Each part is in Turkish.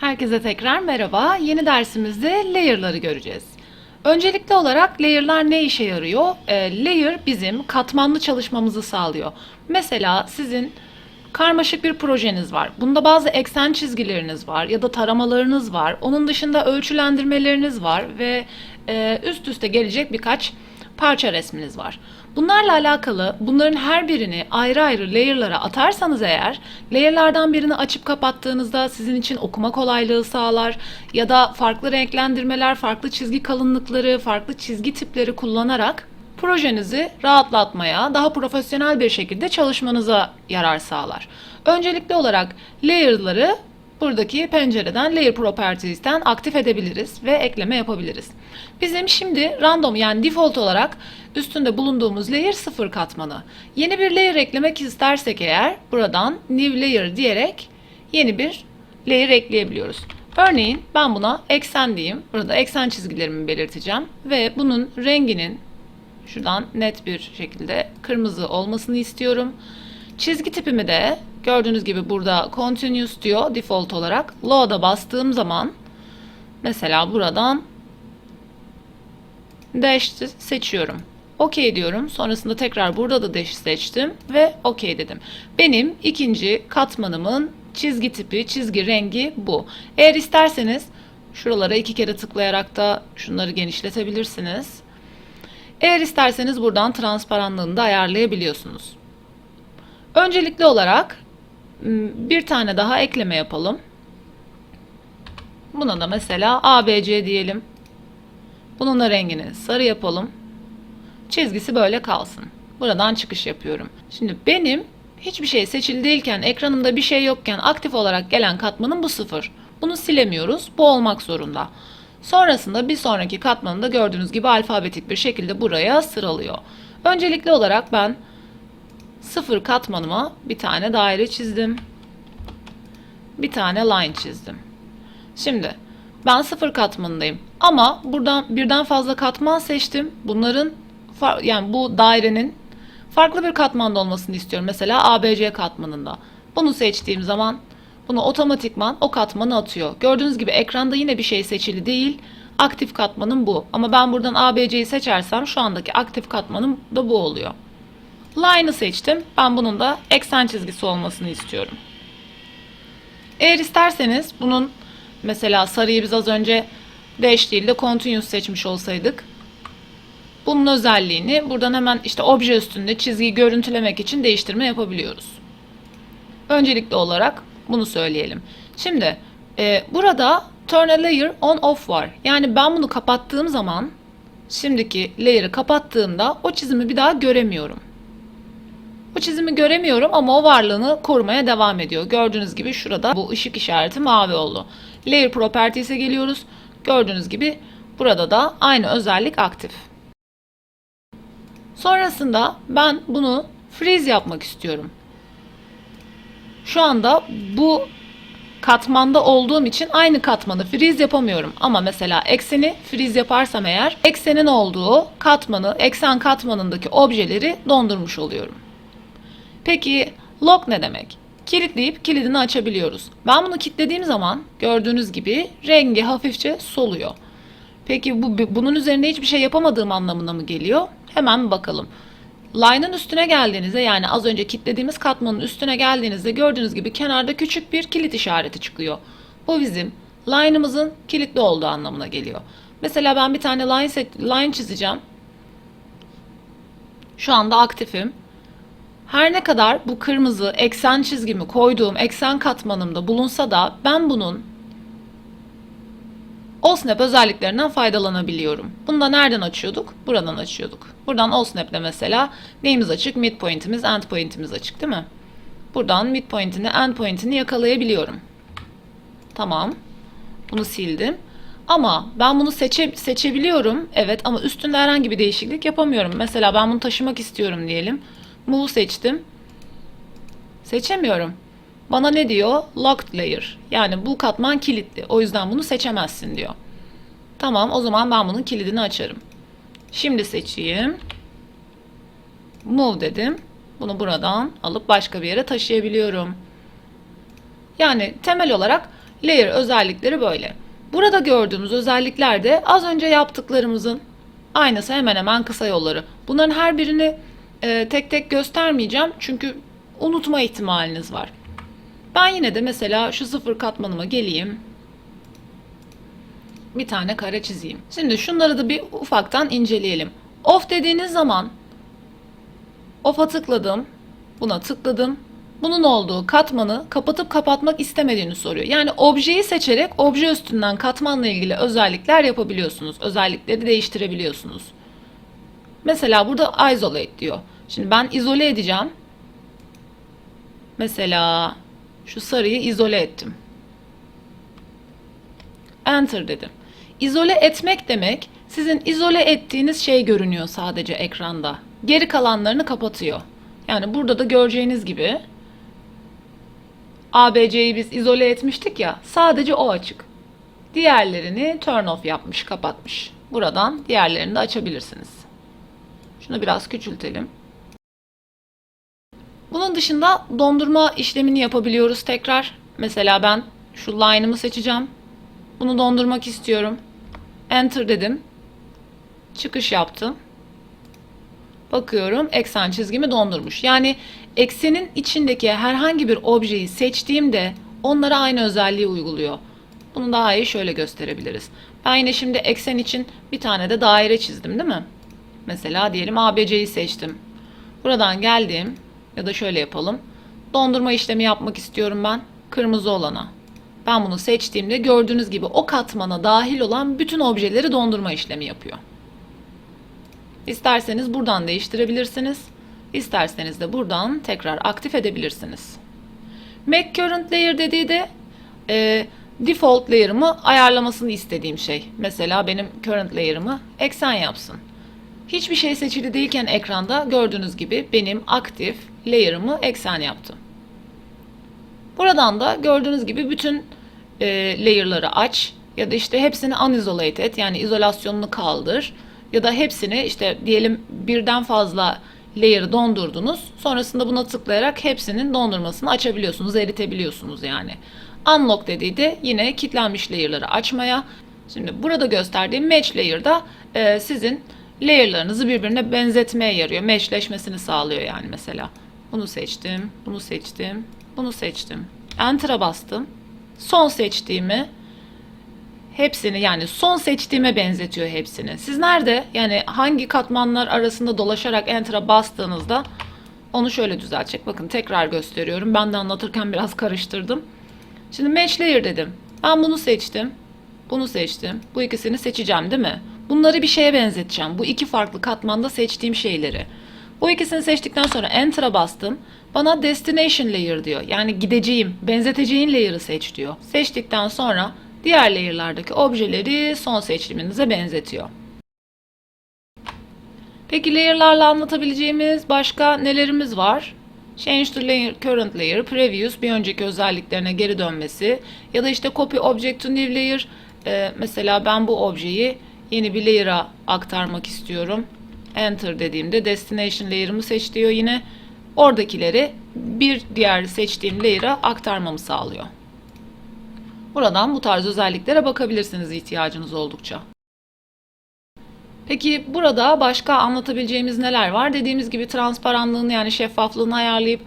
Herkese tekrar merhaba. Yeni dersimizde layer'ları göreceğiz. Öncelikli olarak layer'lar ne işe yarıyor? Ee, layer bizim katmanlı çalışmamızı sağlıyor. Mesela sizin karmaşık bir projeniz var. Bunda bazı eksen çizgileriniz var ya da taramalarınız var. Onun dışında ölçülendirmeleriniz var ve e, üst üste gelecek birkaç parça resminiz var. Bunlarla alakalı bunların her birini ayrı ayrı layer'lara atarsanız eğer layer'lardan birini açıp kapattığınızda sizin için okuma kolaylığı sağlar ya da farklı renklendirmeler, farklı çizgi kalınlıkları, farklı çizgi tipleri kullanarak projenizi rahatlatmaya, daha profesyonel bir şekilde çalışmanıza yarar sağlar. Öncelikli olarak layer'ları buradaki pencereden Layer Properties'ten aktif edebiliriz ve ekleme yapabiliriz. Bizim şimdi random yani default olarak üstünde bulunduğumuz layer sıfır katmanı. Yeni bir layer eklemek istersek eğer buradan new layer diyerek yeni bir layer ekleyebiliyoruz. Örneğin ben buna eksen diyeyim. Burada eksen çizgilerimi belirteceğim ve bunun renginin şuradan net bir şekilde kırmızı olmasını istiyorum. Çizgi tipimi de gördüğünüz gibi burada continuous diyor default olarak. Load'a bastığım zaman mesela buradan dash seçiyorum. OK diyorum. Sonrasında tekrar burada da dash seçtim ve OK dedim. Benim ikinci katmanımın çizgi tipi, çizgi rengi bu. Eğer isterseniz şuralara iki kere tıklayarak da şunları genişletebilirsiniz. Eğer isterseniz buradan transparanlığını da ayarlayabiliyorsunuz. Öncelikli olarak bir tane daha ekleme yapalım. Buna da mesela ABC diyelim. Bunun da rengini sarı yapalım. Çizgisi böyle kalsın. Buradan çıkış yapıyorum. Şimdi benim hiçbir şey seçili değilken, ekranımda bir şey yokken aktif olarak gelen katmanım bu sıfır. Bunu silemiyoruz. Bu olmak zorunda. Sonrasında bir sonraki katmanı da gördüğünüz gibi alfabetik bir şekilde buraya sıralıyor. Öncelikli olarak ben sıfır katmanıma bir tane daire çizdim. Bir tane line çizdim. Şimdi ben sıfır katmanındayım. Ama buradan birden fazla katman seçtim. Bunların yani bu dairenin farklı bir katmanda olmasını istiyorum. Mesela ABC katmanında. Bunu seçtiğim zaman bunu otomatikman o katmanı atıyor. Gördüğünüz gibi ekranda yine bir şey seçili değil. Aktif katmanım bu. Ama ben buradan ABC'yi seçersem şu andaki aktif katmanım da bu oluyor. Line'ı seçtim. Ben bunun da eksen çizgisi olmasını istiyorum. Eğer isterseniz bunun mesela sarıyı biz az önce dash değil de continuous seçmiş olsaydık bunun özelliğini buradan hemen işte obje üstünde çizgiyi görüntülemek için değiştirme yapabiliyoruz. Öncelikli olarak bunu söyleyelim. Şimdi e, burada turn a layer on off var. Yani ben bunu kapattığım zaman şimdiki layer'ı kapattığımda o çizimi bir daha göremiyorum. Bu çizimi göremiyorum ama o varlığını korumaya devam ediyor. Gördüğünüz gibi şurada bu ışık işareti mavi oldu. Layer Properties'e geliyoruz. Gördüğünüz gibi burada da aynı özellik aktif. Sonrasında ben bunu freeze yapmak istiyorum. Şu anda bu katmanda olduğum için aynı katmanı freeze yapamıyorum. Ama mesela ekseni freeze yaparsam eğer eksenin olduğu katmanı, eksen katmanındaki objeleri dondurmuş oluyorum. Peki lock ne demek? Kilitleyip kilidini açabiliyoruz. Ben bunu kilitlediğim zaman gördüğünüz gibi rengi hafifçe soluyor. Peki bu bunun üzerinde hiçbir şey yapamadığım anlamına mı geliyor? Hemen bakalım. Line'ın üstüne geldiğinizde yani az önce kilitlediğimiz katmanın üstüne geldiğinizde gördüğünüz gibi kenarda küçük bir kilit işareti çıkıyor. Bu bizim line'ımızın kilitli olduğu anlamına geliyor. Mesela ben bir tane line, set, line çizeceğim. Şu anda aktifim. Her ne kadar bu kırmızı eksen çizgimi koyduğum eksen katmanımda bulunsa da ben bunun OSNAP özelliklerinden faydalanabiliyorum. Bunu da nereden açıyorduk? Buradan açıyorduk. Buradan OSNAP'le mesela neyimiz açık? Midpoint'imiz, endpoint'imiz açık değil mi? Buradan midpoint'ini, endpoint'ini yakalayabiliyorum. Tamam. Bunu sildim. Ama ben bunu seçe, seçebiliyorum. Evet ama üstünde herhangi bir değişiklik yapamıyorum. Mesela ben bunu taşımak istiyorum diyelim. Move seçtim. Seçemiyorum. Bana ne diyor? Locked layer. Yani bu katman kilitli. O yüzden bunu seçemezsin diyor. Tamam o zaman ben bunun kilidini açarım. Şimdi seçeyim. Move dedim. Bunu buradan alıp başka bir yere taşıyabiliyorum. Yani temel olarak Layer özellikleri böyle. Burada gördüğümüz özellikler de az önce yaptıklarımızın aynısı hemen hemen kısa yolları. Bunların her birini e, tek tek göstermeyeceğim çünkü unutma ihtimaliniz var. Ben yine de mesela şu sıfır katmanıma geleyim. Bir tane kare çizeyim. Şimdi şunları da bir ufaktan inceleyelim. Off dediğiniz zaman off'a tıkladım. Buna tıkladım. Bunun olduğu katmanı kapatıp kapatmak istemediğini soruyor. Yani objeyi seçerek obje üstünden katmanla ilgili özellikler yapabiliyorsunuz. Özellikleri değiştirebiliyorsunuz. Mesela burada isolate diyor. Şimdi ben izole edeceğim. Mesela şu sarıyı izole ettim. Enter dedim. İzole etmek demek sizin izole ettiğiniz şey görünüyor sadece ekranda. Geri kalanlarını kapatıyor. Yani burada da göreceğiniz gibi ABC'yi biz izole etmiştik ya sadece o açık. Diğerlerini turn off yapmış, kapatmış. Buradan diğerlerini de açabilirsiniz. Şunu biraz küçültelim. Bunun dışında dondurma işlemini yapabiliyoruz tekrar. Mesela ben şu line'ımı seçeceğim. Bunu dondurmak istiyorum. Enter dedim. Çıkış yaptım. Bakıyorum eksen çizgimi dondurmuş. Yani eksenin içindeki herhangi bir objeyi seçtiğimde onlara aynı özelliği uyguluyor. Bunu daha iyi şöyle gösterebiliriz. Ben yine şimdi eksen için bir tane de daire çizdim değil mi? Mesela diyelim ABC'yi seçtim. Buradan geldim ya da şöyle yapalım. Dondurma işlemi yapmak istiyorum ben. Kırmızı olana. Ben bunu seçtiğimde gördüğünüz gibi o katmana dahil olan bütün objeleri dondurma işlemi yapıyor. İsterseniz buradan değiştirebilirsiniz. İsterseniz de buradan tekrar aktif edebilirsiniz. Make current layer dediği de e, default layer'ımı ayarlamasını istediğim şey. Mesela benim current layer'ımı eksen yapsın. Hiçbir şey seçili değilken ekranda gördüğünüz gibi benim aktif layer'ımı eksen yaptım. Buradan da gördüğünüz gibi bütün e, layer'ları aç ya da işte hepsini unisolate et yani izolasyonunu kaldır ya da hepsini işte diyelim birden fazla layer'ı dondurdunuz. Sonrasında buna tıklayarak hepsinin dondurmasını açabiliyorsunuz, eritebiliyorsunuz yani. Unlock dediği de yine kilitlenmiş layer'ları açmaya. Şimdi burada gösterdiğim match layer'da e, sizin layer'larınızı birbirine benzetmeye yarıyor. Matchleşmesini sağlıyor yani mesela. Bunu seçtim, bunu seçtim, bunu seçtim. Enter'a bastım. Son seçtiğimi hepsini yani son seçtiğime benzetiyor hepsini. Siz nerede yani hangi katmanlar arasında dolaşarak Enter'a bastığınızda onu şöyle düzeltecek. Bakın tekrar gösteriyorum. Ben de anlatırken biraz karıştırdım. Şimdi match layer dedim. Ben bunu seçtim. Bunu seçtim. Bu ikisini seçeceğim değil mi? Bunları bir şeye benzeteceğim. Bu iki farklı katmanda seçtiğim şeyleri. Bu ikisini seçtikten sonra Enter'a bastım. Bana Destination Layer diyor. Yani gideceğim, benzeteceğin layer'ı seç diyor. Seçtikten sonra diğer layer'lardaki objeleri son seçiminize benzetiyor. Peki layer'larla anlatabileceğimiz başka nelerimiz var? Change to layer, current layer, previous bir önceki özelliklerine geri dönmesi ya da işte copy object to new layer. Ee, mesela ben bu objeyi yeni bir layer'a aktarmak istiyorum. Enter dediğimde destination layer'ımı seç diyor yine. Oradakileri bir diğer seçtiğim layer'a aktarmamı sağlıyor. Buradan bu tarz özelliklere bakabilirsiniz ihtiyacınız oldukça. Peki burada başka anlatabileceğimiz neler var? Dediğimiz gibi transparanlığını yani şeffaflığını ayarlayıp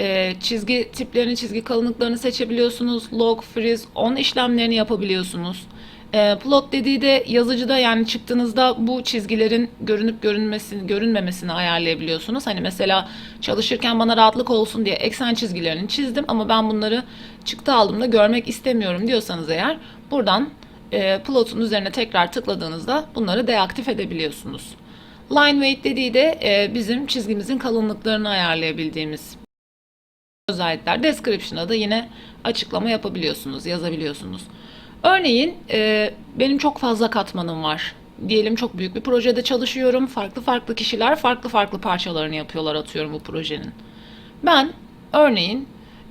e, çizgi tiplerini, çizgi kalınlıklarını seçebiliyorsunuz. Log, freeze, on işlemlerini yapabiliyorsunuz. E, plot dediği de yazıcıda yani çıktığınızda bu çizgilerin görünüp görünmesini, görünmemesini ayarlayabiliyorsunuz. Hani mesela çalışırken bana rahatlık olsun diye eksen çizgilerini çizdim ama ben bunları çıktı aldığımda görmek istemiyorum diyorsanız eğer buradan e, plotun üzerine tekrar tıkladığınızda bunları deaktif edebiliyorsunuz. Line weight dediği de e, bizim çizgimizin kalınlıklarını ayarlayabildiğimiz özellikler. Description'da da yine açıklama yapabiliyorsunuz, yazabiliyorsunuz. Örneğin e, benim çok fazla katmanım var. Diyelim çok büyük bir projede çalışıyorum. Farklı farklı kişiler farklı farklı parçalarını yapıyorlar atıyorum bu projenin. Ben örneğin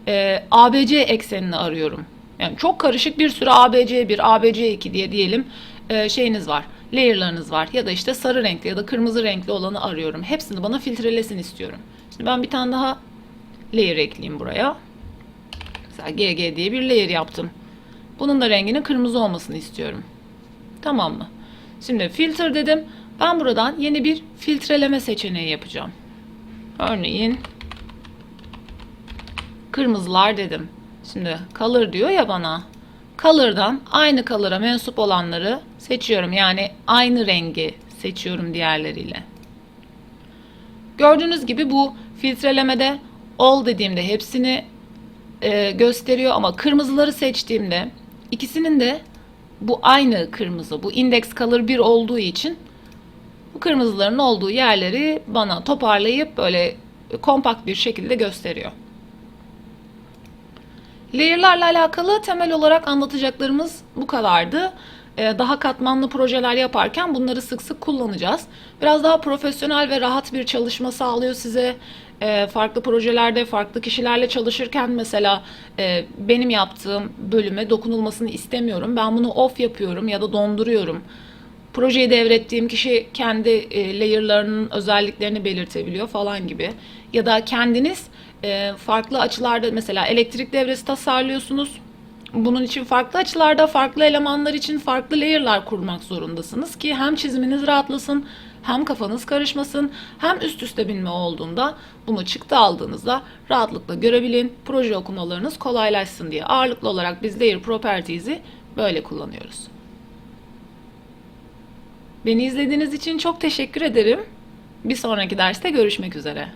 e, ABC eksenini arıyorum. Yani çok karışık bir sürü ABC1, ABC2 diye diyelim e, şeyiniz var. Layer'larınız var ya da işte sarı renkli ya da kırmızı renkli olanı arıyorum. Hepsini bana filtrelesin istiyorum. Şimdi ben bir tane daha layer ekleyeyim buraya. Mesela GG diye bir layer yaptım. Bunun da renginin kırmızı olmasını istiyorum. Tamam mı? Şimdi filter dedim. Ben buradan yeni bir filtreleme seçeneği yapacağım. Örneğin kırmızılar dedim. Şimdi color diyor ya bana. Color'dan aynı color'a mensup olanları seçiyorum. Yani aynı rengi seçiyorum diğerleriyle. Gördüğünüz gibi bu filtrelemede all dediğimde hepsini e, gösteriyor ama kırmızıları seçtiğimde ikisinin de bu aynı kırmızı. Bu index color 1 olduğu için bu kırmızıların olduğu yerleri bana toparlayıp böyle kompakt bir şekilde gösteriyor. Layer'larla alakalı temel olarak anlatacaklarımız bu kadardı. Ee, Daha katmanlı projeler yaparken bunları sık sık kullanacağız. Biraz daha profesyonel ve rahat bir çalışma sağlıyor size. Ee, Farklı projelerde, farklı kişilerle çalışırken mesela e, benim yaptığım bölüme dokunulmasını istemiyorum. Ben bunu off yapıyorum ya da donduruyorum. Projeyi devrettiğim kişi kendi e, layer'larının özelliklerini belirtebiliyor falan gibi. Ya da kendiniz e, farklı açılarda mesela elektrik devresi tasarlıyorsunuz. Bunun için farklı açılarda farklı elemanlar için farklı layer'lar kurmak zorundasınız ki hem çiziminiz rahatlasın, hem kafanız karışmasın, hem üst üste binme olduğunda bunu çıktı aldığınızda rahatlıkla görebilin, proje okumalarınız kolaylaşsın diye ağırlıklı olarak biz layer properties'i böyle kullanıyoruz. Beni izlediğiniz için çok teşekkür ederim. Bir sonraki derste görüşmek üzere.